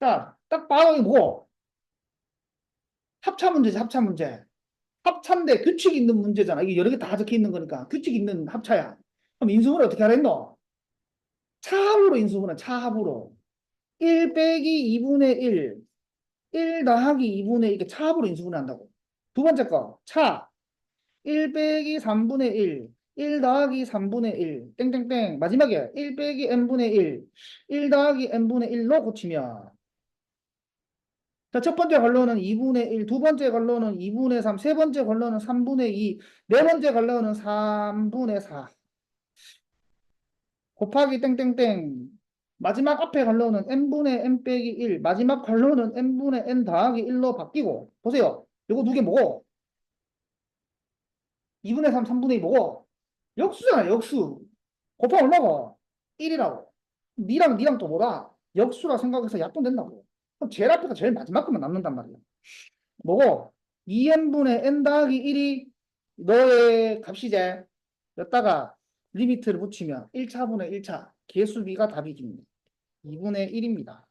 자, 딱 봐도 이거 뭐고? 합차 문제지, 합차 문제. 합차인데 규칙 있는 문제잖아. 이게 여러 개 다 적혀 있는 거니까. 규칙 있는 합차야. 그럼 인수분해 어떻게 하랬노? 차합으로 인수분해, 차합으로. 1 빼기 2분의 1. 1 더하기 2분의 1. 이렇게 차합으로 인수분해 한다고. 두 번째 거, 차. 1 빼기 3분의 1. 1 더하기 3분의 1. 땡땡땡. 마지막에 1 빼기 n분의 1. 1 더하기 n분의 1로 고치면. 자, 첫 번째 걸로는 2분의 1, 두 번째 걸로는 2분의 3, 세 번째 걸로는 3분의 2, 네 번째 걸로는 3분의 4. 곱하기 땡땡땡. 마지막 앞에 걸로는 n분의 n 빼기 1, 마지막 걸로는 n분의 n 더하기 1로 바뀌고. 보세요. 요거 두 개 뭐고? 2분의 3, 3분의 2 뭐고? 역수잖아, 역수. 곱하면 얼마고? 1이라고. 니랑 니랑 또 뭐라? 역수라 생각해서 약분된다고. 그럼 제일 앞에가 제일 마지막 것만 남는단 말이야. 뭐고? 2n분의 n 더하기 1이 너의 값이제. 여기다가 리미트를 붙이면 1차분의 1차. 개수비가 답이집니다. 2분의 1입니다.